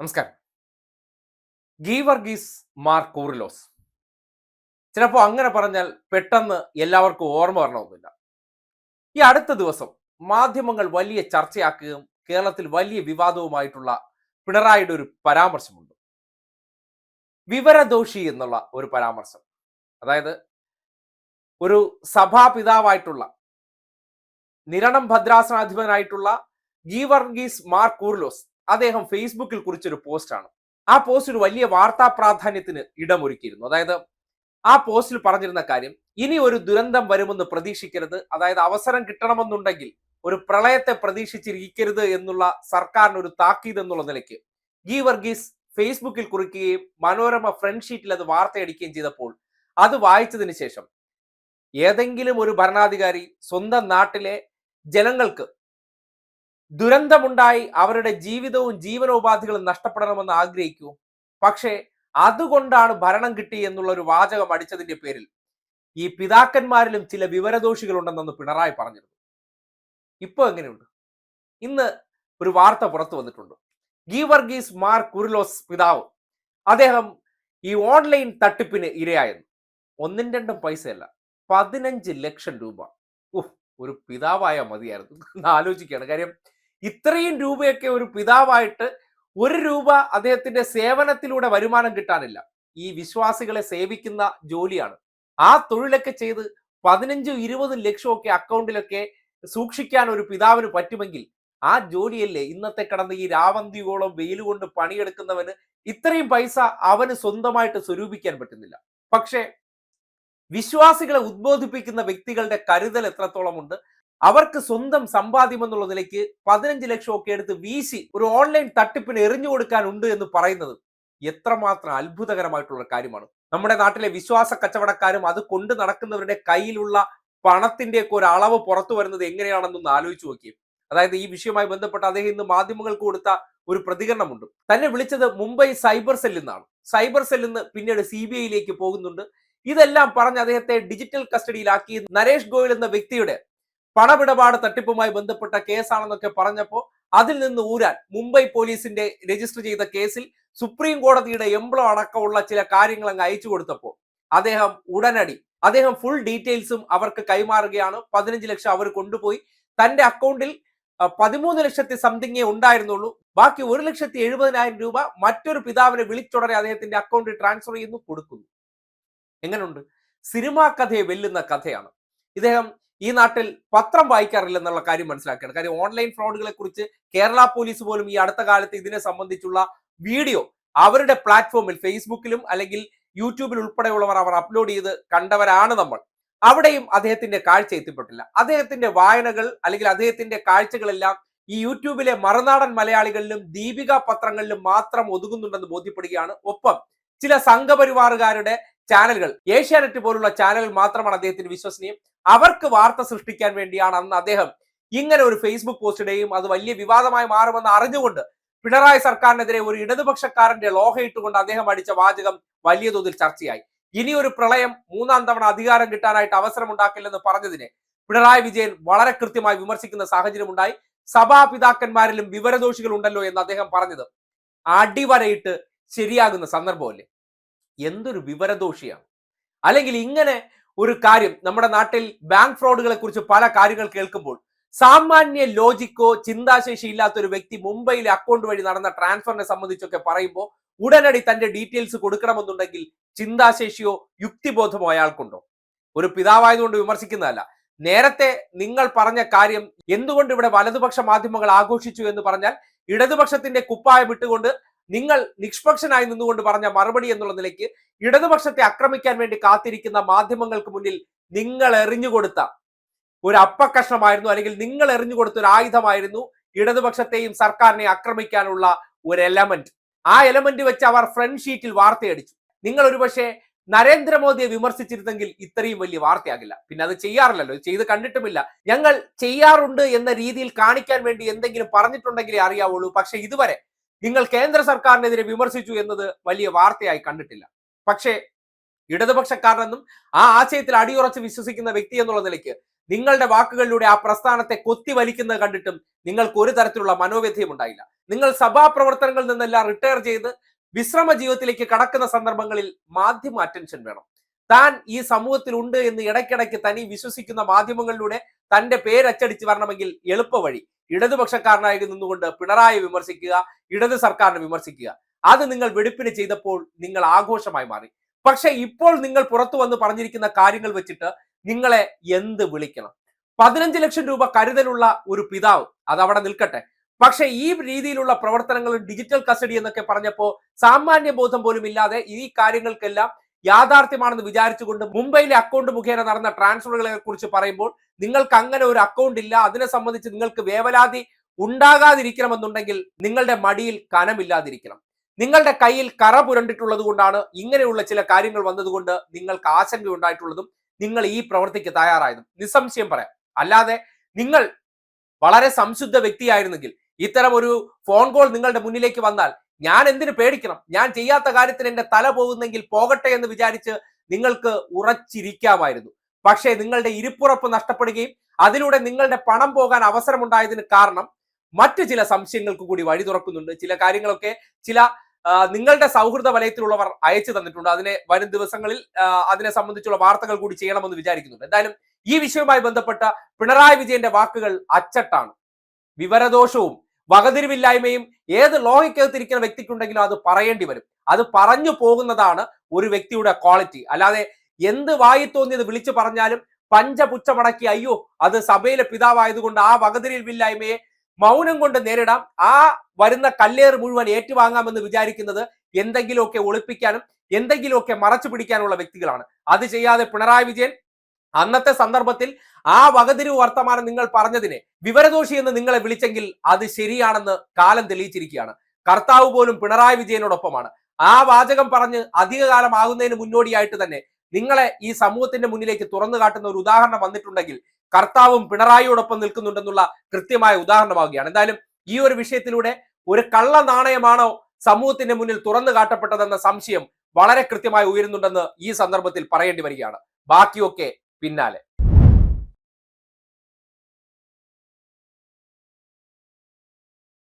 നമസ്കാരം. ഗീവർഗീസ് മാർ കൂറിലോസ്. ചിലപ്പോൾ അങ്ങനെ പറഞ്ഞാൽ പെട്ടെന്ന് എല്ലാവർക്കും ഓർമ്മ വരണമെന്നില്ല. ഈ അടുത്ത ദിവസം മാധ്യമങ്ങൾ വലിയ ചർച്ചയാക്കുകയും കേരളത്തിൽ വലിയ വിവാദവുമായിട്ടുള്ള പിണറായിയുടെ ഒരു പരാമർശമുണ്ട്. വിവരദോഷി എന്നുള്ള ഒരു പരാമർശം. അതായത് ഒരു സഭാപിതാവായിട്ടുള്ള നിരണം ഭദ്രാസനാധിപനായിട്ടുള്ള ഗീവർഗീസ് മാർ കൂർലോസ് അദ്ദേഹം ഫേസ്ബുക്കിൽ കുറിച്ചൊരു പോസ്റ്റാണ് ആ പോസ്റ്റ് ഒരു വലിയ വാർത്താ പ്രാധാന്യത്തിന് ഇടമൊരുക്കിയിരുന്നു. അതായത് ആ പോസ്റ്റിൽ പറഞ്ഞിരുന്ന കാര്യം ഇനി ഒരു ദുരന്തം വരുമെന്ന് പ്രതീക്ഷിക്കരുത് അതായത് അവസരം കിട്ടണമെന്നുണ്ടെങ്കിൽ ഒരു പ്രളയത്തെ പ്രതീക്ഷിച്ചിരിക്കരുത് എന്നുള്ള സർക്കാരിന് ഒരു താക്കീത് എന്നുള്ള നിലയ്ക്ക് ഗി വർഗീസ് ഫേസ്ബുക്കിൽ കുറിക്കുകയും മനോരമ ഫ്രണ്ട് ഷീറ്റിൽ അത് വാർത്തയടിക്കുകയും ചെയ്തപ്പോൾ അത് വായിച്ചതിന് ശേഷം ഏതെങ്കിലും ഒരു ഭരണാധികാരി സ്വന്തം നാട്ടിലെ ജനങ്ങൾക്ക് ദുരന്തമുണ്ടായി അവരുടെ ജീവിതവും ജീവനോപാധികളും നഷ്ടപ്പെടണമെന്ന് ആഗ്രഹിക്കൂ. പക്ഷേ അതുകൊണ്ടാണ് ഭരണം കിട്ടി എന്നുള്ള ഒരു വാചകം അടിച്ചതിന്റെ പേരിൽ ഈ പിതാക്കന്മാരിലും ചില വിവരദോഷികളുണ്ടെന്ന് പിണറായി പറഞ്ഞിരുന്നു. ഇപ്പൊ എങ്ങനെയുണ്ട്? ഇന്ന് ഒരു വാർത്ത പുറത്തു വന്നിട്ടുണ്ട്. ഗീവർഗീസ് മാർ കുരുലോസ് പിതാവ്. അദ്ദേഹം ഈ ഓൺലൈൻ തട്ടിപ്പിന് ഇരയായിരുന്നു ഒന്നും രണ്ടും പൈസയല്ല പതിനഞ്ച് ലക്ഷം രൂപ. ഒരു പിതാവായ മതിയായിരുന്നു. ആലോചിക്കുകയാണ്. കാര്യം ഇത്രയും രൂപയൊക്കെ ഒരു പിതാവായിട്ട് ഒരു രൂപ അദ്ദേഹത്തിന്റെ സേവനത്തിലൂടെ വരുമാനം കിട്ടാനില്ല. ഈ വിശ്വാസികളെ സേവിക്കുന്ന ജോലിയാണ്. ആ തൊഴിലൊക്കെ ചെയ്ത് പതിനഞ്ചും ഇരുപതും ലക്ഷമൊക്കെ അക്കൗണ്ടിലൊക്കെ സൂക്ഷിക്കാൻ ഒരു പിതാവിന് പറ്റുമെങ്കിൽ ആ ജോലിയല്ലേ ഇന്നത്തെ കടന്ന് ഈ രാവന്തിയോളം വെയിൽ കൊണ്ട് പണിയെടുക്കുന്നവന് ഇത്രയും പൈസ അവന് സ്വന്തമായിട്ട് സ്വരൂപിക്കാൻ പറ്റുന്നില്ല. പക്ഷേ വിശ്വാസികളെ ഉദ്ബോധിപ്പിക്കുന്ന വ്യക്തികളുടെ കരുതൽ എത്രത്തോളം ഉണ്ട് അവർക്ക് സ്വന്തം സമ്പാദ്യം എന്നുള്ള നിലയ്ക്ക് പതിനഞ്ച് ലക്ഷം ഒക്കെ എടുത്ത് വീശി ഒരു ഓൺലൈൻ തട്ടിപ്പിന് എറിഞ്ഞു കൊടുക്കാനുണ്ട് എന്ന് പറയുന്നത് എത്രമാത്രം അത്ഭുതകരമായിട്ടുള്ള കാര്യമാണ്. നമ്മുടെ നാട്ടിലെ വിശ്വാസ കച്ചവടക്കാരും അത് കൊണ്ട് നടക്കുന്നവരുടെ കയ്യിലുള്ള പണത്തിന്റെയൊക്കെ ഒരു അളവ് പുറത്തു വരുന്നത് എങ്ങനെയാണെന്നൊന്ന് ആലോചിച്ച് നോക്കിയും. അതായത് ഈ വിഷയവുമായി ബന്ധപ്പെട്ട് അദ്ദേഹം ഇന്ന് മാധ്യമങ്ങൾക്ക് കൊടുത്ത ഒരു പ്രതികരണമുണ്ട്. തന്നെ വിളിച്ചത് മുംബൈ സൈബർ സെല്ലിൽ നിന്നാണ്. സൈബർ സെല്ലിൽ നിന്ന് പിന്നീട് സി ബി ഐയിലേക്ക് പോകുന്നുണ്ട്. ഇതെല്ലാം പറഞ്ഞ് അദ്ദേഹത്തെ ഡിജിറ്റൽ കസ്റ്റഡിയിലാക്കി. നരേഷ് ഗോയൽ എന്ന വ്യക്തിയുടെ പണമിടപാട് തട്ടിപ്പുമായി ബന്ധപ്പെട്ട കേസാണെന്നൊക്കെ പറഞ്ഞപ്പോൾ അതിൽ നിന്ന് ഊരാൻ മുംബൈ പോലീസിന്റെ രജിസ്റ്റർ ചെയ്ത കേസിൽ സുപ്രീം കോടതിയുടെ എംബ്ലോ അടക്കമുള്ള ചില കാര്യങ്ങൾ അങ്ങ് അയച്ചു കൊടുത്തപ്പോൾ അദ്ദേഹം ഉടനടി അദ്ദേഹം ഫുൾ ഡീറ്റെയിൽസും അവർക്ക് കൈമാറുകയാണ്. പതിനഞ്ച് ലക്ഷം അവർ കൊണ്ടുപോയി. തന്റെ അക്കൗണ്ടിൽ പതിമൂന്ന് ലക്ഷത്തി സംതിങ്ങേ ഉണ്ടായിരുന്നുള്ളൂ. ബാക്കി ഒരു ലക്ഷത്തി എഴുപതിനായിരം രൂപ മറ്റൊരു പിതാവിനെ വിളിച്ചുടനെ അദ്ദേഹത്തിന്റെ അക്കൗണ്ടിൽ ട്രാൻസ്ഫർ ചെയ്യുന്നു കൊടുക്കുന്നു. എങ്ങനെയുണ്ട് സിനിമാ കഥയെ വെല്ലുന്ന കഥയാണ്. ഇദ്ദേഹം ഈ നാട്ടിൽ പത്രം വായിക്കാറില്ല എന്നുള്ള കാര്യം മനസ്സിലാക്കുകയാണ്. കാര്യം ഓൺലൈൻ ഫ്രോഡുകളെ കുറിച്ച് കേരള പോലീസ് പോലും ഈ അടുത്ത കാലത്ത് ഇതിനെ സംബന്ധിച്ചുള്ള വീഡിയോ അവരുടെ പ്ലാറ്റ്ഫോമിൽ ഫേസ്ബുക്കിലും അല്ലെങ്കിൽ യൂട്യൂബിൽ ഉൾപ്പെടെയുള്ളവർ അവർ അപ്ലോഡ് ചെയ്ത് കണ്ടവരാണ് നമ്മൾ. അവിടെയും അദ്ദേഹത്തിന്റെ കാഴ്ച എത്തിപ്പെട്ടില്ല. അദ്ദേഹത്തിന്റെ വായനകൾ അല്ലെങ്കിൽ അദ്ദേഹത്തിന്റെ കാഴ്ചകളെല്ലാം ഈ യൂട്യൂബിലെ മറുനാടൻ മലയാളികളിലും ദീപിക പത്രങ്ങളിലും മാത്രം ഒതുങ്ങുന്നുണ്ടെന്ന് ബോധ്യപ്പെടുകയാണ് ഒപ്പം ചില സംഘപരിവാറുകാരുടെ ചാനലുകൾ. ഏഷ്യാനെറ്റ് പോലുള്ള ചാനലുകൾ മാത്രമാണ് അദ്ദേഹത്തിന് വിശ്വസനീയം. അവർക്ക് വാർത്ത സൃഷ്ടിക്കാൻ വേണ്ടിയാണ് അന്ന് അദ്ദേഹം ഇങ്ങനെ ഒരു ഫേസ്ബുക്ക് പോസ്റ്റിടുകയും അത് വലിയ വിവാദമായി മാറുമെന്ന് അറിഞ്ഞുകൊണ്ട് പിണറായി സർക്കാരിനെതിരെ ഒരു ഇടതുപക്ഷക്കാരന്റെ ലോഹയിട്ടുകൊണ്ട് അദ്ദേഹം അടിച്ച വാചകം വലിയ തോതിൽ ചർച്ചയായി. ഇനി ഒരു പ്രളയം മൂന്നാം തവണ അധികാരം കിട്ടാനായിട്ട് അവസരം ഉണ്ടാക്കില്ലെന്ന് പറഞ്ഞതിനെ പിണറായി വിജയൻ വളരെ കൃത്യമായി വിമർശിക്കുന്ന സാഹചര്യമുണ്ടായി. സഭാപിതാക്കന്മാരിലും വിവരദോഷികൾ ഉണ്ടല്ലോ എന്ന് അദ്ദേഹം പറഞ്ഞത്. അടിവരയിട്ട് ശരിയാകുന്ന സന്ദർഭമല്ലേ? എന്തൊരു വിവരദോഷിയാണ്? അല്ലെങ്കിൽ ഇങ്ങനെ ഒരു കാര്യം നമ്മുടെ നാട്ടിൽ ബാങ്ക് ഫ്രോഡുകളെ കുറിച്ച് പല കാര്യങ്ങൾ കേൾക്കുമ്പോൾ സാമാന്യ ലോജിക്കോ ചിന്താശേഷി ഇല്ലാത്ത ഒരു വ്യക്തി മുംബൈയിലെ അക്കൗണ്ട് വഴി നടന്ന ട്രാൻസ്ഫറിനെ സംബന്ധിച്ചൊക്കെ പറയുമ്പോൾ ഉടനടി തന്റെ ഡീറ്റെയിൽസ് കൊടുക്കണമെന്നുണ്ടെങ്കിൽ ചിന്താശേഷിയോ യുക്തിബോധമോ അയാൾക്കുണ്ടോ? ഒരു പിതാവായതുകൊണ്ട് വിമർശിക്കുന്നതല്ല. നേരത്തെ നിങ്ങൾ പറഞ്ഞ കാര്യം എന്തുകൊണ്ട് ഇവിടെ വലതുപക്ഷ മാധ്യമങ്ങൾ ആഘോഷിച്ചു എന്ന് പറഞ്ഞാൽ ഇടതുപക്ഷത്തിന്റെ കുപ്പായം ഇട്ടുകൊണ്ട് നിങ്ങൾ നിഷ്പക്ഷനായി നിന്നുകൊണ്ട് പറഞ്ഞ മറുപടി എന്നുള്ള നിലയ്ക്ക് ഇടതുപക്ഷത്തെ ആക്രമിക്കാൻ വേണ്ടി കാത്തിരിക്കുന്ന മാധ്യമങ്ങൾക്ക് മുന്നിൽ നിങ്ങൾ എറിഞ്ഞുകൊടുത്ത ഒരു അപ്പക്കഷ്ണമായിരുന്നു അല്ലെങ്കിൽ നിങ്ങൾ എറിഞ്ഞു കൊടുത്ത ഒരു ആയുധമായിരുന്നു ഇടതുപക്ഷത്തെയും സർക്കാരിനെ ആക്രമിക്കാനുള്ള ഒരു എലമെന്റ് ആ എലമെന്റ് വെച്ച് അവർ ഫ്രണ്ട് ഷീറ്റിൽ വാർത്തയടിച്ചു. നിങ്ങൾ ഒരുപക്ഷെ നരേന്ദ്രമോദിയെ വിമർശിച്ചിരുന്നെങ്കിൽ ഇത്രയും വലിയ വാർത്തയാകില്ല. പിന്നെ അത് ചെയ്യാറില്ലല്ലോ ചെയ്ത് കണ്ടിട്ടുമില്ല. ഞങ്ങൾ ചെയ്യാറുണ്ട് എന്ന രീതിയിൽ കാണിക്കാൻ വേണ്ടി എന്തെങ്കിലും പറഞ്ഞിട്ടുണ്ടെങ്കിലേ അറിയാവുള്ളൂ. പക്ഷെ ഇതുവരെ നിങ്ങൾ കേന്ദ്ര സർക്കാരിനെതിരെ വിമർശിച്ചു എന്നത് വലിയ വാർത്തയായി കണ്ടിട്ടില്ല. പക്ഷേ ഇടതുപക്ഷക്കാരനെന്നും ആ ആശയത്തിൽ അടിയുറച്ച് വിശ്വസിക്കുന്ന വ്യക്തി എന്നുള്ള നിലയ്ക്ക് നിങ്ങളുടെ വാക്കുകളിലൂടെ ആ പ്രസ്ഥാനത്തെ കൊത്തി വലിക്കുന്നത് കണ്ടിട്ടും നിങ്ങൾക്ക് ഒരു തരത്തിലുള്ള മനോവ്യഥയും ഉണ്ടായില്ല. നിങ്ങൾ സഭാ പ്രവർത്തനങ്ങളിൽ നിന്നെല്ലാം റിട്ടയർ ചെയ്ത് വിശ്രമ ജീവിതത്തിലേക്ക് കടക്കുന്ന സന്ദർഭങ്ങളിൽ മാധ്യമ അറ്റൻഷൻ വേണം. താൻ ഈ സമൂഹത്തിൽ ഉണ്ട് എന്ന് ഇടയ്ക്കിടയ്ക്ക് തനി വിശ്വസിക്കുന്ന മാധ്യമങ്ങളിലൂടെ തന്റെ പേരച്ചടിച്ച് വരണമെങ്കിൽ എളുപ്പ വഴി ഇടതുപക്ഷക്കാരനായി നിന്നുകൊണ്ട് പിണറായി വിമർശിക്കുക ഇടത് സർക്കാരിനെ വിമർശിക്കുക. അത് നിങ്ങൾ വെടിപ്പിന് ചെയ്തപ്പോൾ നിങ്ങൾ ആഘോഷമായി മാറി. പക്ഷെ ഇപ്പോൾ നിങ്ങൾ പുറത്തു വന്ന് പറഞ്ഞിരിക്കുന്ന കാര്യങ്ങൾ വെച്ചിട്ട് നിങ്ങളെ എന്ത് വിളിക്കണം? പതിനഞ്ച് ലക്ഷം രൂപ കരുതലുള്ള ഒരു പിതാവ് അത് അവിടെ നിൽക്കട്ടെ. പക്ഷെ ഈ രീതിയിലുള്ള പ്രവർത്തനങ്ങളും ഡിജിറ്റൽ കസ്റ്റഡി എന്നൊക്കെ പറഞ്ഞപ്പോ സാമാന്യ ബോധം പോലും ഇല്ലാതെ ഈ കാര്യങ്ങൾക്കെല്ലാം യാഥാർത്ഥ്യമാണെന്ന് വിചാരിച്ചുകൊണ്ട് മുംബൈയിലെ അക്കൗണ്ട് മുഖേന നടന്ന ട്രാൻസ്ഫറുകളെ കുറിച്ച് പറയുമ്പോൾ നിങ്ങൾക്ക് അങ്ങനെ ഒരു അക്കൗണ്ട് ഇല്ല. അതിനെ സംബന്ധിച്ച് നിങ്ങൾക്ക് വേവലാതി ഉണ്ടാകാതിരിക്കണമെന്നുണ്ടെങ്കിൽ നിങ്ങളുടെ മടിയിൽ കനമില്ലാതിരിക്കണം. നിങ്ങളുടെ കയ്യിൽ കറ പുരണ്ടിട്ടുള്ളത് കൊണ്ടാണ് ഇങ്ങനെയുള്ള ചില കാര്യങ്ങൾ വന്നതുകൊണ്ട് നിങ്ങൾക്ക് ആശങ്ക ഉണ്ടായിട്ടുള്ളതും നിങ്ങൾ ഈ പ്രവൃത്തിക്ക് തയ്യാറായതും. നിസ്സംശയം പറയാം. അല്ലാതെ നിങ്ങൾ വളരെ സംശുദ്ധ വ്യക്തിയായിരുന്നെങ്കിൽ ഇത്തരം ഒരു ഫോൺ കോൾ നിങ്ങളുടെ മുന്നിലേക്ക് വന്നാൽ ഞാൻ എന്തിനു പേടിക്കണം? ഞാൻ ചെയ്യാത്ത കാര്യത്തിന് എന്റെ തല പോകുന്നെങ്കിൽ പോകട്ടെ എന്ന് വിചാരിച്ച് നിങ്ങൾക്ക് ഉറച്ചിരിക്കാമായിരുന്നു. പക്ഷേ നിങ്ങളുടെ ഇരിപ്പുറപ്പ് നഷ്ടപ്പെടുകയും അതിലൂടെ നിങ്ങളുടെ പണം പോകാൻ അവസരമുണ്ടായതിന് കാരണം മറ്റു ചില സംശയങ്ങൾക്ക് കൂടി വഴി തുറക്കുന്നുണ്ട്. ചില കാര്യങ്ങളൊക്കെ ചില നിങ്ങളുടെ സൗഹൃദ വലയത്തിലുള്ളവർ അയച്ചു തന്നിട്ടുണ്ട്. അതിനെ വരും ദിവസങ്ങളിൽ അതിനെ സംബന്ധിച്ചുള്ള വാർത്തകൾ കൂടി ചെയ്യണമെന്ന് വിചാരിക്കുന്നുണ്ട്. എന്തായാലും ഈ വിഷയവുമായി ബന്ധപ്പെട്ട പിണറായി വിജയന്റെ വാക്കുകൾ അച്ചട്ടാണ്. വിവരദോഷവും വകതിരിവില്ലായ്മയും ഏത് ലോഹിക്കകത്തിരിക്കുന്ന വ്യക്തിക്കുണ്ടെങ്കിലും അത് പറയേണ്ടി വരും. അത് പറഞ്ഞു പോകുന്നതാണ് ഒരു വ്യക്തിയുടെ ക്വാളിറ്റി അല്ലാതെ എന്ത് വായി തോന്നിയത് വിളിച്ചു പറഞ്ഞാലും പഞ്ചപുച്ഛമടക്കി അയ്യോ അത് സഭയിലെ പിതാവായതുകൊണ്ട് ആ വകതിരിവില്ലായ്മയെ മൗനം കൊണ്ട് നേരിടാം. ആ വരുന്ന കല്ലേർ മുഴുവൻ ഏറ്റുവാങ്ങാമെന്ന് വിചാരിക്കുന്നത് എന്തെങ്കിലുമൊക്കെ ഒളിപ്പിക്കാനും എന്തെങ്കിലുമൊക്കെ മറച്ചു പിടിക്കാനുള്ള വ്യക്തികളാണ്. അത് ചെയ്യാതെ പിണറായി വിജയൻ അന്നത്തെ സന്ദർഭത്തിൽ ആ വകതിരിവ് വർത്തമാനം നിങ്ങൾ പറഞ്ഞതിനെ വിവരദോഷി എന്ന് നിങ്ങളെ വിളിച്ചെങ്കിൽ അത് ശരിയാണെന്ന് കാലം തെളിയിച്ചിരിക്കുകയാണ്. കർത്താവ് പോലും പിണറായി വിജയനോടൊപ്പമാണ്. ആ വാചകം പറഞ്ഞ് അധികകാലം ആകുന്നതിന് മുന്നോടിയായിട്ട് തന്നെ നിങ്ങളെ ഈ സമൂഹത്തിന്റെ മുന്നിലേക്ക് തുറന്നു കാട്ടുന്ന ഒരു ഉദാഹരണം വന്നിട്ടുണ്ടെങ്കിൽ കർത്താവും പിണറായിയോടൊപ്പം നിൽക്കുന്നുണ്ടെന്നുള്ള കൃത്യമായ ഉദാഹരണമാവുകയാണ്. എന്തായാലും ഈ ഒരു വിഷയത്തിലൂടെ ഒരു കള്ള നാണയമാണോ സമൂഹത്തിന്റെ മുന്നിൽ തുറന്നു കാട്ടപ്പെട്ടതെന്ന സംശയം വളരെ കൃത്യമായി ഉയരുന്നുണ്ടെന്ന് ഈ സന്ദർഭത്തിൽ പറയേണ്ടി വരികയാണ്. ബാക്കിയൊക്കെ പിന്നാലെ